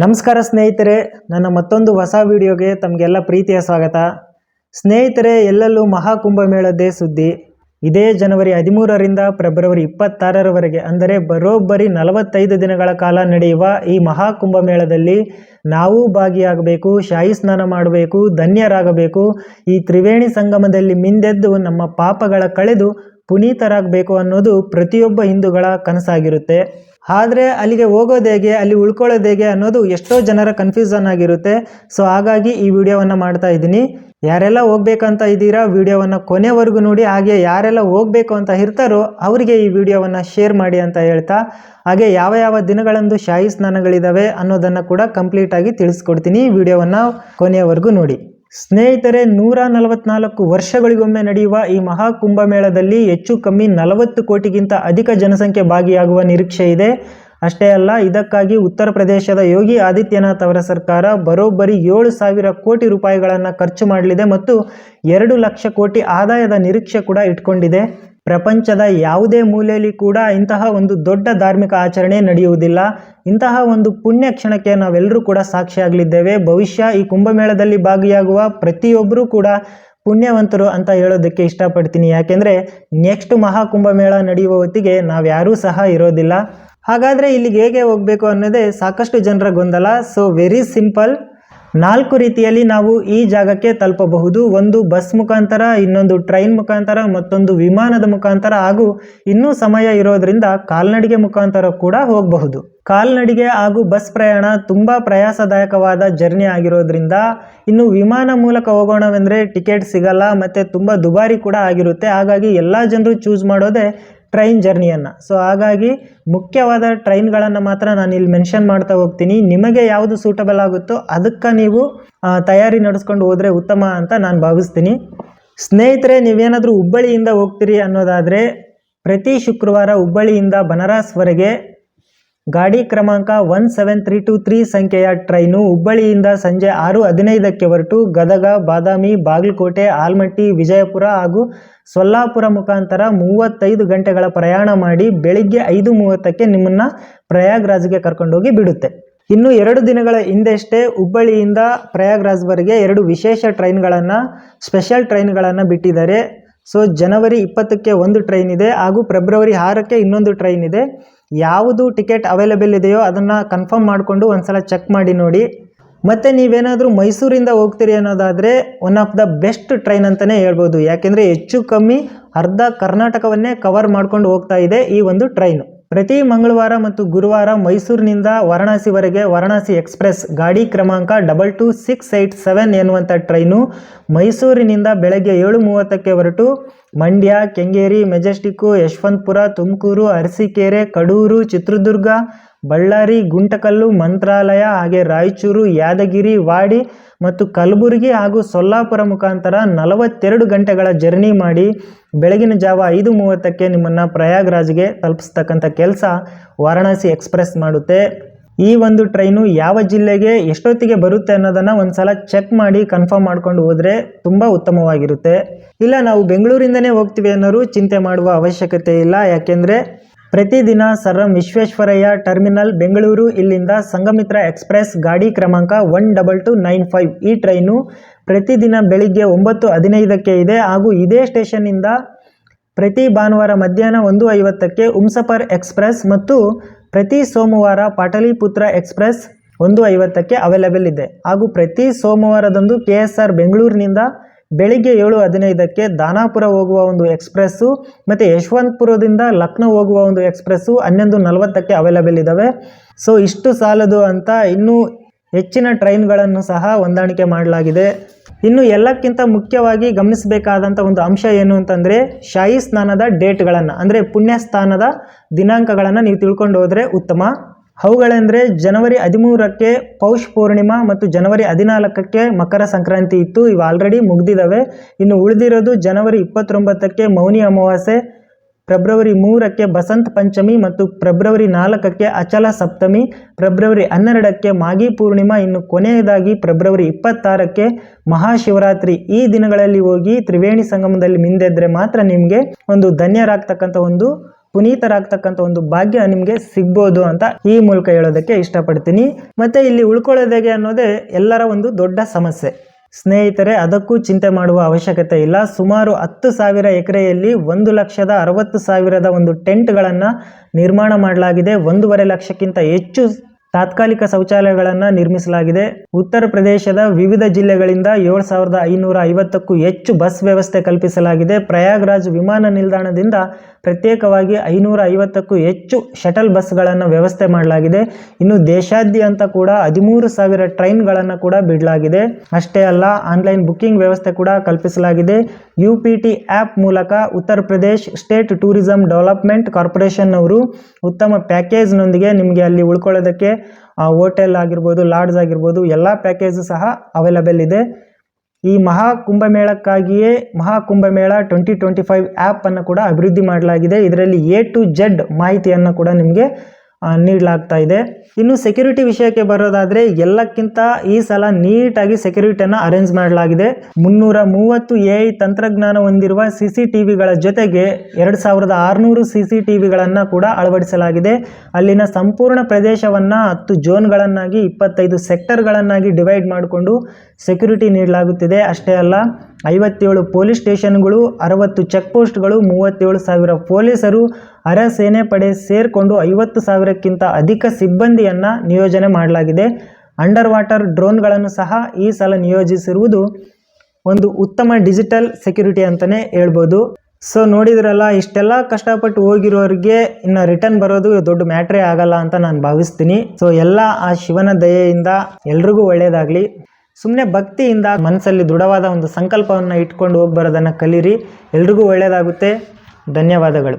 ನಮಸ್ಕಾರ ಸ್ನೇಹಿತರೆ, ನನ್ನ ಮತ್ತೊಂದು ಹೊಸ ವಿಡಿಯೋಗೆ ತಮಗೆಲ್ಲ ಪ್ರೀತಿಯ ಸ್ವಾಗತ. ಸ್ನೇಹಿತರೆ, ಎಲ್ಲೆಲ್ಲೂ ಮಹಾಕುಂಭಮೇಳದ್ದೇ ಸುದ್ದಿ. ಇದೇ ಜನವರಿ ಹದಿಮೂರರಿಂದ ಫೆಬ್ರವರಿ ಇಪ್ಪತ್ತಾರರವರೆಗೆ, ಅಂದರೆ ಬರೋಬ್ಬರಿ ನಲವತ್ತೈದು ದಿನಗಳ ಕಾಲ ನಡೆಯುವ ಈ ಮಹಾಕುಂಭಮೇಳದಲ್ಲಿ ನಾವು ಭಾಗಿಯಾಗಬೇಕು ಶಾಹಿ ಸ್ನಾನ ಮಾಡಬೇಕು, ಧನ್ಯರಾಗಬೇಕು. ಈ ತ್ರಿವೇಣಿ ಸಂಗಮದಲ್ಲಿ ಮಿಂದೆದ್ದು ನಮ್ಮ ಪಾಪಗಳ ಕಳೆದು ಪುನೀತರಾಗಬೇಕು ಅನ್ನೋದು ಪ್ರತಿಯೊಬ್ಬ ಹಿಂದೂಗಳ ಕನಸಾಗಿರುತ್ತೆ. ಆದರೆ ಅಲ್ಲಿಗೆ ಹೋಗೋದು ಹೇಗೆ, ಅಲ್ಲಿ ಉಳ್ಕೊಳ್ಳೋದು ಹೇಗೆ ಅನ್ನೋದು ಎಷ್ಟೋ ಜನರ ಕನ್ಫ್ಯೂಸನ್ ಆಗಿರುತ್ತೆ. ಸೊ ಹಾಗಾಗಿ ಈ ವಿಡಿಯೋವನ್ನು ಮಾಡ್ತಾ ಇದ್ದೀನಿ. ಯಾರೆಲ್ಲ ಹೋಗ್ಬೇಕಂತ ಇದ್ದೀರಾ, ವಿಡಿಯೋವನ್ನು ಕೊನೆವರೆಗೂ ನೋಡಿ. ಹಾಗೆ ಯಾರೆಲ್ಲ ಹೋಗಬೇಕು ಅಂತ ಇರ್ತಾರೋ, ಅವರಿಗೆ ಈ ವಿಡಿಯೋವನ್ನು ಶೇರ್ ಮಾಡಿ ಅಂತ ಹೇಳ್ತಾ. ಹಾಗೆ ಯಾವ ಯಾವ ದಿನಗಳಂದು ಶಾಹಿ ಸ್ನಾನಗಳಿದ್ದಾವೆ ಅನ್ನೋದನ್ನು ಕೂಡ ಕಂಪ್ಲೀಟಾಗಿ ತಿಳಿಸ್ಕೊಡ್ತೀನಿ. ವಿಡಿಯೋವನ್ನು ಕೊನೆಯವರೆಗೂ ನೋಡಿ. ಸ್ನೇಹಿತರೆ, ನೂರ ನಲವತ್ನಾಲ್ಕು ವರ್ಷಗಳಿಗೊಮ್ಮೆ ನಡೆಯುವ ಈ ಮಹಾ ಕುಂಭಮೇಳದಲ್ಲಿ ಹೆಚ್ಚು ಕಮ್ಮಿ ನಲವತ್ತು ಕೋಟಿಗಿಂತ ಅಧಿಕ ಜನಸಂಖ್ಯೆ ಭಾಗಿಯಾಗುವ ನಿರೀಕ್ಷೆ ಇದೆ. ಅಷ್ಟೇ ಅಲ್ಲ, ಇದಕ್ಕಾಗಿ ಉತ್ತರ ಪ್ರದೇಶದ ಯೋಗಿ ಆದಿತ್ಯನಾಥ್ ಅವರ ಸರ್ಕಾರ ಬರೋಬ್ಬರಿ ಏಳು ಸಾವಿರ ಕೋಟಿ ರೂಪಾಯಿಗಳನ್ನು ಖರ್ಚು ಮಾಡಲಿದೆ ಮತ್ತು ಎರಡು ಲಕ್ಷ ಕೋಟಿ ಆದಾಯದ ನಿರೀಕ್ಷೆ ಕೂಡ ಇಟ್ಕೊಂಡಿದೆ. ಪ್ರಪಂಚದ ಯಾವುದೇ ಮೂಲೆಯಲ್ಲಿ ಕೂಡ ಇಂತಹ ಒಂದು ದೊಡ್ಡ ಧಾರ್ಮಿಕ ಆಚರಣೆ ನಡೆಯುವುದಿಲ್ಲ. ಇಂತಹ ಒಂದು ಪುಣ್ಯ ಕ್ಷಣಕ್ಕೆ ನಾವೆಲ್ಲರೂ ಕೂಡ ಸಾಕ್ಷಿಯಾಗಲಿದ್ದೇವೆ. ಭವಿಷ್ಯ ಈ ಕುಂಭಮೇಳದಲ್ಲಿ ಭಾಗಿಯಾಗುವ ಪ್ರತಿಯೊಬ್ಬರೂ ಕೂಡ ಪುಣ್ಯವಂತರು ಅಂತ ಹೇಳೋದಕ್ಕೆ ಇಷ್ಟಪಡ್ತೀನಿ. ಯಾಕೆಂದರೆ ನೆಕ್ಸ್ಟ್ ಮಹಾಕುಂಭಮೇಳ ನಡೆಯುವ ಹೊತ್ತಿಗೆ ನಾವ್ಯಾರೂ ಸಹ ಇರೋದಿಲ್ಲ. ಹಾಗಾದರೆ ಇಲ್ಲಿಗೆ ಹೇಗೆ ಹೋಗಬೇಕು ಅನ್ನೋದೇ ಸಾಕಷ್ಟು ಜನರ ಗೊಂದಲ. ಸೊ ವೆರಿ ಸಿಂಪಲ್ ನಾಲ್ಕು ರೀತಿಯಲ್ಲಿ ನಾವು ಈ ಜಾಗಕ್ಕೆ ತಲುಪಬಹುದು. ಒಂದು ಬಸ್ ಮುಖಾಂತರ, ಇನ್ನೊಂದು ಟ್ರೈನ್ ಮುಖಾಂತರ, ಮತ್ತೊಂದು ವಿಮಾನದ ಮುಖಾಂತರ ಹಾಗೂ ಇನ್ನೂ ಸಮಯ ಇರೋದ್ರಿಂದ ಕಾಲ್ನಡಿಗೆ ಮುಖಾಂತರ ಕೂಡ ಹೋಗಬಹುದು. ಕಾಲ್ನಡಿಗೆ ಹಾಗೂ ಬಸ್ ಪ್ರಯಾಣ ತುಂಬ ಪ್ರಯಾಸದಾಯಕವಾದ ಜರ್ನಿ ಆಗಿರೋದ್ರಿಂದ ಇನ್ನು ವಿಮಾನ ಮೂಲಕ ಹೋಗೋಣವೆಂದರೆ ಟಿಕೆಟ್ ಸಿಗಲ್ಲ, ಮತ್ತು ತುಂಬ ದುಬಾರಿ ಕೂಡ ಆಗಿರುತ್ತೆ. ಹಾಗಾಗಿ ಎಲ್ಲ ಜನರು ಚೂಸ್ ಮಾಡೋದೇ ಟ್ರೈನ್ ಜರ್ನಿಯನ್ನು. ಸೊ ಹಾಗಾಗಿ ಮುಖ್ಯವಾದ ಟ್ರೈನ್ಗಳನ್ನು ಮಾತ್ರ ನಾನು ಇಲ್ಲಿ ಮೆನ್ಷನ್ ಮಾಡ್ತಾ ಹೋಗ್ತೀನಿ. ನಿಮಗೆ ಯಾವುದು ಸೂಟಬಲ್ ಆಗುತ್ತೋ ಅದಕ್ಕೆ ನೀವು ತಯಾರಿ ನಡೆಸ್ಕೊಂಡು ಹೋದರೆ ಉತ್ತಮ ಅಂತ ನಾನು ಭಾವಿಸ್ತೀನಿ. ಸ್ನೇಹಿತರೆ, ನೀವೇನಾದರೂ ಹುಬ್ಬಳ್ಳಿಯಿಂದ ಹೋಗ್ತೀರಿ ಅನ್ನೋದಾದರೆ ಪ್ರತಿ ಶುಕ್ರವಾರ ಹುಬ್ಬಳ್ಳಿಯಿಂದ ಬನಾರಸ್ವರೆಗೆ ಗಾಡಿ ಕ್ರಮಾಂಕ one seven three two three ಸಂಖ್ಯೆಯ ಟ್ರೈನು ಹುಬ್ಬಳ್ಳಿಯಿಂದ ಸಂಜೆ ಆರು ಹದಿನೈದಕ್ಕೆ ಹೊರಟು ಗದಗ, ಬಾದಾಮಿ, ಬಾಗಲಕೋಟೆ, ಆಲ್ಮಟ್ಟಿ, ವಿಜಯಪುರ ಹಾಗೂ ಸೊಲ್ಲಾಪುರ ಮುಖಾಂತರ ಮೂವತ್ತೈದು ಗಂಟೆಗಳ ಪ್ರಯಾಣ ಮಾಡಿ ಬೆಳಿಗ್ಗೆ ಐದು ಮೂವತ್ತಕ್ಕೆ ನಿಮ್ಮನ್ನು ಪ್ರಯಾಗ್ರಾಜ್ಗೆ ಕರ್ಕೊಂಡೋಗಿ ಬಿಡುತ್ತೆ. ಇನ್ನು ಎರಡು ದಿನಗಳ ಹಿಂದೆಷ್ಟೇ ಹುಬ್ಬಳ್ಳಿಯಿಂದ ಪ್ರಯಾಗ್ರಾಜ್ವರೆಗೆ ಎರಡು ವಿಶೇಷ ಟ್ರೈನ್ಗಳನ್ನು, ಸ್ಪೆಷಲ್ ಟ್ರೈನ್ಗಳನ್ನು ಬಿಟ್ಟಿದ್ದಾರೆ. ಸೊ, ಜನವರಿ ಇಪ್ಪತ್ತಕ್ಕೆ ಒಂದು ಟ್ರೈನ್ ಇದೆ ಹಾಗೂ ಫೆಬ್ರವರಿ ಆರಕ್ಕೆ ಇನ್ನೊಂದು ಟ್ರೈನ್ ಇದೆ. ಯಾವುದು ಟಿಕೆಟ್ ಅವೈಲೇಬಲ್ ಇದೆಯೋ ಅದನ್ನು ಕನ್ಫರ್ಮ್ ಮಾಡಿಕೊಂಡು ಒಂದ್ಸಲ ಚೆಕ್ ಮಾಡಿ ನೋಡಿ. ಮತ್ತು ನೀವೇನಾದರೂ ಮೈಸೂರಿಂದ ಹೋಗ್ತೀರಿ ಅನ್ನೋದಾದರೆ one of the best train ಅಂತಲೇ ಹೇಳ್ಬೋದು. ಯಾಕೆಂದರೆ ಹೆಚ್ಚು ಕಮ್ಮಿ ಅರ್ಧ ಕರ್ನಾಟಕವನ್ನೇ ಕವರ್ ಮಾಡ್ಕೊಂಡು ಹೋಗ್ತಾ ಇದೆ ಈ ಒಂದು ಟ್ರೈನು ಪ್ರತಿ ಮಂಗಳವಾರ ಮತ್ತು ಗುರುವಾರ ಮೈಸೂರಿನಿಂದ ವಾರಣಾಸಿವರೆಗೆ ವಾರಣಾಸಿ ಎಕ್ಸ್ಪ್ರೆಸ್ ಗಾಡಿ ಕ್ರಮಾಂಕ double two six eight seven ಎನ್ನುವಂಥ ಟ್ರೈನು ಮೈಸೂರಿನಿಂದ ಬೆಳಗ್ಗೆ ಏಳು ಮೂವತ್ತಕ್ಕೆ ಹೊರಟು ಮಂಡ್ಯ, ಕೆಂಗೇರಿ, ಮೆಜೆಸ್ಟಿಕ್ಕು, ಯಶವಂತಪುರ, ತುಮಕೂರು, ಅರಸೀಕೆರೆ, ಕಡೂರು, ಚಿತ್ರದುರ್ಗ ಬಳ್ಳಾರಿ, ಗುಂಟಕಲ್ಲು, ಮಂತ್ರಾಲಯ ಹಾಗೆ ರಾಯಚೂರು, ಯಾದಗಿರಿ, ವಾಡಿ ಮತ್ತು ಕಲಬುರಗಿ ಹಾಗೂ ಸೊಲ್ಲಾಪುರ ಮುಖಾಂತರ ನಲವತ್ತೆರಡು ಗಂಟೆಗಳ ಜರ್ನಿ ಮಾಡಿ ಬೆಳಗಿನ ಜಾವ ಐದು ಮೂವತ್ತಕ್ಕೆ ನಿಮ್ಮನ್ನು ಪ್ರಯಾಗ್ರಾಜ್ಗೆ ತಲುಪಿಸ್ತಕ್ಕಂಥ ಕೆಲಸ ವಾರಣಾಸಿ ಎಕ್ಸ್ಪ್ರೆಸ್ ಮಾಡುತ್ತೆ. ಈ ಒಂದು ಟ್ರೈನು ಯಾವ ಜಿಲ್ಲೆಗೆ ಎಷ್ಟೊತ್ತಿಗೆ ಬರುತ್ತೆ ಅನ್ನೋದನ್ನು ಒಂದ್ಸಲ ಚೆಕ್ ಮಾಡಿ ಕನ್ಫರ್ಮ್ ಮಾಡ್ಕೊಂಡು ಹೋದರೆ ತುಂಬ ಉತ್ತಮವಾಗಿರುತ್ತೆ. ಇಲ್ಲ ನಾವು ಬೆಂಗಳೂರಿಂದನೇ ಹೋಗ್ತೀವಿ ಅನ್ನೋರು ಚಿಂತೆ ಮಾಡುವ ಅವಶ್ಯಕತೆ ಇಲ್ಲ. ಯಾಕೆಂದರೆ ಪ್ರತಿದಿನ ಸರ್ ವಿಶ್ವೇಶ್ವರಯ್ಯ ಟರ್ಮಿನಲ್, ಬೆಂಗಳೂರು, ಇಲ್ಲಿಂದ ಸಂಗಮಿತ್ರ ಎಕ್ಸ್ಪ್ರೆಸ್ ಗಾಡಿ ಕ್ರಮಾಂಕ one double two nine five. ಈ ಟ್ರೈನು ಪ್ರತಿದಿನ ಬೆಳಿಗ್ಗೆ ಒಂಬತ್ತು ಹದಿನೈದಕ್ಕೆ ಇದೆ ಹಾಗೂ ಇದೇ ಸ್ಟೇಷನ್ನಿಂದ ಪ್ರತಿ ಭಾನುವಾರ ಮಧ್ಯಾಹ್ನ ಒಂದು ಐವತ್ತಕ್ಕೆ ಉಮ್ಸಫರ್ ಎಕ್ಸ್ಪ್ರೆಸ್ ಮತ್ತು ಪ್ರತಿ ಸೋಮವಾರ ಪಾಟಲಿಪುತ್ರ ಎಕ್ಸ್ಪ್ರೆಸ್ ಒಂದು ಐವತ್ತಕ್ಕೆ ಅವೈಲೇಬಲ್ ಇದೆ. ಹಾಗೂ ಪ್ರತಿ ಸೋಮವಾರದಂದು ಕೆ ಎಸ್ ಆರ್ ಬೆಂಗಳೂರಿನಿಂದ ಬೆಳಿಗ್ಗೆ ಏಳು ಹದಿನೈದಕ್ಕೆ ದಾನಾಪುರ ಹೋಗುವ ಒಂದು ಎಕ್ಸ್ಪ್ರೆಸ್ಸು ಮತ್ತು ಯಶವಂತಪುರದಿಂದ ಲಕ್ನೋ ಹೋಗುವ ಒಂದು ಎಕ್ಸ್ಪ್ರೆಸ್ಸು ಹನ್ನೊಂದು ನಲವತ್ತಕ್ಕೆ ಅವೈಲೇಬಲ್ ಇದ್ದಾವೆ ಸೊ ಇಷ್ಟು ಸಾಲದು ಅಂತ ಇನ್ನೂ ಹೆಚ್ಚಿನ ಟ್ರೈನ್ಗಳನ್ನು ಸಹ ಹೊಂದಾಣಿಕೆ ಮಾಡಲಾಗಿದೆ. ಇನ್ನು ಎಲ್ಲಕ್ಕಿಂತ ಮುಖ್ಯವಾಗಿ ಗಮನಿಸಬೇಕಾದಂಥ ಒಂದು ಅಂಶ ಏನು ಅಂತಂದರೆ ಶಾಹಿ ಸ್ನಾನದ ಡೇಟ್ಗಳನ್ನು, ಅಂದರೆ ಪುಣ್ಯ ಸ್ನಾನದ ದಿನಾಂಕಗಳನ್ನು ನೀವು ತಿಳ್ಕೊಂಡು ಹೋದರೆ ಉತ್ತಮ. ಅವುಗಳೆಂದರೆ ಜನವರಿ ಹದಿಮೂರಕ್ಕೆ ಪೌಷ್ ಪೂರ್ಣಿಮಾ ಮತ್ತು ಜನವರಿ ಹದಿನಾಲ್ಕಕ್ಕೆ ಮಕರ ಸಂಕ್ರಾಂತಿ ಇತ್ತು. ಇವು ಆಲ್ರೆಡಿ ಮುಗ್ದಿದ್ದಾವೆ ಇನ್ನು ಉಳಿದಿರೋದು ಜನವರಿ ಇಪ್ಪತ್ತೊಂಬತ್ತಕ್ಕೆ ಮೌನಿ ಅಮಾವಾಸ್ಯೆ, ಫೆಬ್ರವರಿ ಮೂರಕ್ಕೆ ಬಸಂತ ಪಂಚಮಿ ಮತ್ತು ಫೆಬ್ರವರಿ ನಾಲ್ಕಕ್ಕೆ ಅಚಲ ಸಪ್ತಮಿ, ಫೆಬ್ರವರಿ ಹನ್ನೆರಡಕ್ಕೆ ಮಾಗಿ ಪೂರ್ಣಿಮಾ, ಇನ್ನು ಕೊನೆಯದಾಗಿ ಫೆಬ್ರವರಿ ಇಪ್ಪತ್ತಾರಕ್ಕೆ ಮಹಾಶಿವರಾತ್ರಿ. ಈ ದಿನಗಳಲ್ಲಿ ಹೋಗಿ ತ್ರಿವೇಣಿ ಸಂಗಮದಲ್ಲಿ ಮಿಂದೆದ್ರೆ ಮಾತ್ರ ನಿಮಗೆ ಒಂದು ಧನ್ಯರಾಗ್ತಕ್ಕಂಥ ಒಂದು ಪುನೀತರಾಗ್ತಕ್ಕಂಥ ಒಂದು ಭಾಗ್ಯ ನಿಮಗೆ ಸಿಗ್ಬೋದು ಅಂತ ಈ ಮೂಲಕ ಹೇಳೋದಕ್ಕೆ ಇಷ್ಟಪಡ್ತೀನಿ. ಮತ್ತೆ ಇಲ್ಲಿ ಉಳ್ಕೊಳ್ಳೋದೇಗೆ ಅನ್ನೋದೇ ಎಲ್ಲರ ಒಂದು ದೊಡ್ಡ ಸಮಸ್ಯೆ. ಸ್ನೇಹಿತರೆ, ಅದಕ್ಕೂ ಚಿಂತೆ ಮಾಡುವ ಅವಶ್ಯಕತೆ ಇಲ್ಲ. ಸುಮಾರು ಹತ್ತು ಸಾವಿರ ಎಕರೆಯಲ್ಲಿ ಒಂದು ಲಕ್ಷದ ಅರವತ್ತು ಸಾವಿರದ ಒಂದು ಟೆಂಟ್ಗಳನ್ನು ನಿರ್ಮಾಣ ಮಾಡಲಾಗಿದೆ. ಒಂದೂವರೆ ಲಕ್ಷಕ್ಕಿಂತ ಹೆಚ್ಚು ತಾತ್ಕಾಲಿಕ ಶೌಚಾಲಯಗಳನ್ನು ನಿರ್ಮಿಸಲಾಗಿದೆ. ಉತ್ತರ ಪ್ರದೇಶದ ವಿವಿಧ ಜಿಲ್ಲೆಗಳಿಂದ ಏಳು ಸಾವಿರದ ಐನೂರ ಐವತ್ತಕ್ಕೂ ಹೆಚ್ಚು ಬಸ್ ವ್ಯವಸ್ಥೆ ಕಲ್ಪಿಸಲಾಗಿದೆ. ಪ್ರಯಾಗ್ರಾಜ್ ವಿಮಾನ ನಿಲ್ದಾಣದಿಂದ ಪ್ರತ್ಯೇಕವಾಗಿ ಐನೂರ ಐವತ್ತಕ್ಕೂ ಹೆಚ್ಚು ಶಟಲ್ ಬಸ್ಗಳನ್ನು ವ್ಯವಸ್ಥೆ ಮಾಡಲಾಗಿದೆ. ಇನ್ನು ದೇಶಾದ್ಯಂತ ಕೂಡ ಹದಿಮೂರು ಸಾವಿರ ಟ್ರೈನ್ಗಳನ್ನು ಕೂಡ ಬಿಡಲಾಗಿದೆ. ಅಷ್ಟೇ ಅಲ್ಲ, ಆನ್ಲೈನ್ ಬುಕ್ಕಿಂಗ್ ವ್ಯವಸ್ಥೆ ಕೂಡ ಕಲ್ಪಿಸಲಾಗಿದೆ. ಯು ಪಿ ಟಿ ಆ್ಯಪ್ ಮೂಲಕ Uttar Pradesh state tourism development corporation ಅವರು ಉತ್ತಮ ಪ್ಯಾಕೇಜ್ನೊಂದಿಗೆ ನಿಮಗೆ ಅಲ್ಲಿ ಉಳ್ಕೊಳ್ಳೋದಕ್ಕೆ ಹೋಟೆಲ್ ಆಗಿರ್ಬೋದು ಲಾಡ್ಜ್ ಆಗಿರ್ಬೋದು ಎಲ್ಲ ಪ್ಯಾಕೇಜು ಸಹ ಅವೈಲಬಲ್ ಇದೆ. ಈ ಮಹಾ ಕುಂಭಮೇಳಕ್ಕಾಗಿಯೇ ಮಹಾ ಕುಂಭಮೇಳ ಟ್ವೆಂಟಿ ಟ್ವೆಂಟಿ ಫೈವ್ ಆ್ಯಪನ್ನು ಕೂಡ ಅಭಿವೃದ್ಧಿ ಮಾಡಲಾಗಿದೆ. ಇದರಲ್ಲಿ ಎ ಟು ಜೆಡ್ ಮಾಹಿತಿಯನ್ನು ಕೂಡ ನಿಮಗೆ ಆ, ನೀಡಲಾಗ್ತಾ ಇದೆ. ಇನ್ನು ಸೆಕ್ಯೂರಿಟಿ ವಿಷಯಕ್ಕೆ ಬರೋದಾದರೆ ಎಲ್ಲಕ್ಕಿಂತ ಈ ಸಲ ನೀಟಾಗಿ ಸೆಕ್ಯೂರಿಟಿಯನ್ನು ಅರೇಂಜ್ ಮಾಡಲಾಗಿದೆ. ಮುನ್ನೂರ ಮೂವತ್ತು ಎ ಐ ತಂತ್ರಜ್ಞಾನ ಹೊಂದಿರುವ ಸಿ ಸಿ ಟಿ ವಿಗಳ ಜೊತೆಗೆ ಎರಡು ಸಾವಿರದ ಆರುನೂರು ಸಿ ಸಿ ಟಿ ವಿಗಳನ್ನು ಕೂಡ ಅಳವಡಿಸಲಾಗಿದೆ. ಅಲ್ಲಿನ ಸಂಪೂರ್ಣ ಪ್ರದೇಶವನ್ನು ಹತ್ತು ಜೋನ್ಗಳನ್ನಾಗಿ ಇಪ್ಪತ್ತೈದು ಸೆಕ್ಟರ್ಗಳನ್ನಾಗಿ ಡಿವೈಡ್ ಮಾಡಿಕೊಂಡು ಸೆಕ್ಯೂರಿಟಿ ನೀಡಲಾಗುತ್ತಿದೆ. ಅಷ್ಟೇ ಅಲ್ಲ ಐವತ್ತೇಳು ಪೊಲೀಸ್ ಸ್ಟೇಷನ್ಗಳು, ಅರವತ್ತು ಚೆಕ್ ಪೋಸ್ಟ್ಗಳು ಮೂವತ್ತೇಳು ಸಾವಿರ ಪೊಲೀಸರು ಅರೆ ಸೇನೆ ಪಡೆ ಸೇರಿಕೊಂಡು ಐವತ್ತು ಸಾವಿರಕ್ಕಿಂತ ಅಧಿಕ ಸಿಬ್ಬಂದಿಯನ್ನು ನಿಯೋಜನೆ ಮಾಡಲಾಗಿದೆ. ಅಂಡರ್ ವಾಟರ್ ಡ್ರೋನ್ಗಳನ್ನು ಸಹ ಈ ಸಲ ನಿಯೋಜಿಸಿರುವುದು ಒಂದು ಉತ್ತಮ ಡಿಜಿಟಲ್ ಸೆಕ್ಯೂರಿಟಿ ಅಂತಲೇ ಹೇಳ್ಬೋದು. ಸೊ ನೋಡಿದ್ರಲ್ಲ, ಇಷ್ಟೆಲ್ಲ ಕಷ್ಟಪಟ್ಟು ಹೋಗಿರೋರಿಗೆ ಇನ್ನು ರಿಟರ್ನ್ ಬರೋದು ದೊಡ್ಡ ಮ್ಯಾಟ್ರೇ ಆಗಲ್ಲ ಅಂತ ನಾನು ಭಾವಿಸ್ತೀನಿ. ಸೊ ಎಲ್ಲ ಆ ಶಿವನ ದಯೆಯಿಂದ ಎಲ್ರಿಗೂ ಒಳ್ಳೆಯದಾಗಲಿ ಸುಮ್ಮನೆ ಭಕ್ತಿಯಿಂದ ಮನಸ್ಸಲ್ಲಿ ದೃಢವಾದ ಒಂದು ಸಂಕಲ್ಪವನ್ನು ಇಟ್ಕೊಂಡು ಹೋಗಿ ಬರೋದನ್ನು ಕಲೀರಿ. ಎಲ್ರಿಗೂ ಒಳ್ಳೆಯದಾಗುತ್ತೆ ಧನ್ಯವಾದಗಳು.